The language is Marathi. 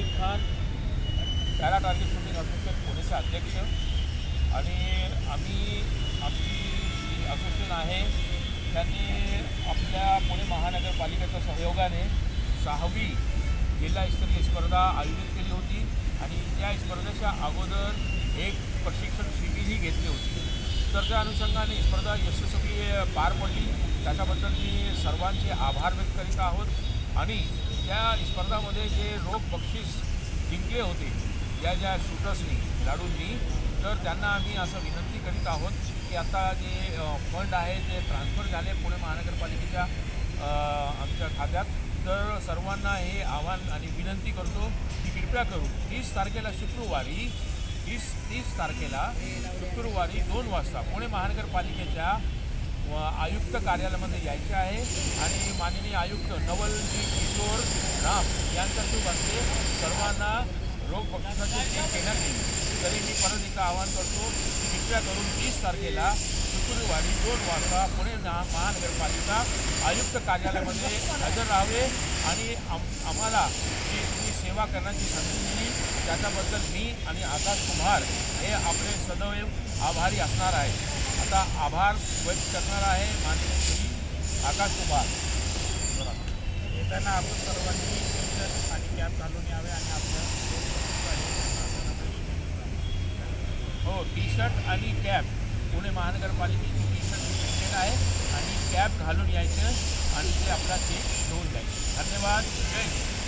Mohsin Khan para target shooting association पुणेचे अध्यक्ष. आणि आम्ही आमची जी असोसिएशन आहे त्यांनी आपल्या पुणे महानगरपालिकेच्या सहयोगाने सहावी जिल्हास्तरीय स्पर्धा आयोजित केली होती. आणि त्या स्पर्धेच्या अगोदर एक प्रशिक्षण शिबिरही घेतली होती. तर त्या अनुषंगाने स्पर्धा यशस्वी पार पडली. त्याच्याबद्दल मी सर्वांचे आभार व्यक्त करीत आहोत. आणि त्या स्पर्धामध्ये जे रोख बक्षीस जिंकले होते या ज्या शूटर्सनी खेळाडूंनी तर त्यांना आम्ही असं विनंती करीत आहोत की आता जे फंड आहे ते ट्रान्सफर झाले पुणे महानगरपालिकेच्या आमच्या खात्यात तर सर्वांना हे आव्हान आणि विनंती करतो की कृपया करून तीस तारखेला शुक्रवारी तीस तीस तारखेला शुक्रवारी दोन वाजता पुणे महानगरपालिकेच्या आयुक्त कार्यालयामध्ये यायचे आहे. आणि माननीय आयुक्त नवलजी किशोर राम यांच्या शुभ असते सर्वांना रोग बक्षिसाचे चेक घेण्यात येईल तरी मी परत एकदा आवाहन करतो कृपया करून तीस तारखेला शुक्रवारी दोन वाजता पुणे महा महानगरपालिका आयुक्त कार्यालयामध्ये हजर राहावे. आणि आम आम्हाला जी तुम्ही सेवा करण्याची संधी दिली त्याच्याबद्दल मी आणि आकाश कुमार हे आपले सदैव आभारी असणार आहे. आता आभार व्यक्त करणार आहे माननीय श्री आकाश कुमार. येताना आपण सर्वांनी टी-शर्ट आणि कॅप घालून यावे आणि आपल्या हो टी शर्ट आणि कॅप. पुणे महानगरपालिकेची टी शर्ट प्रिंटेड आहे आणि कॅप घालून यायचं आणि ते आपला चेक घेऊन जायचं. धन्यवाद. जय हिंद.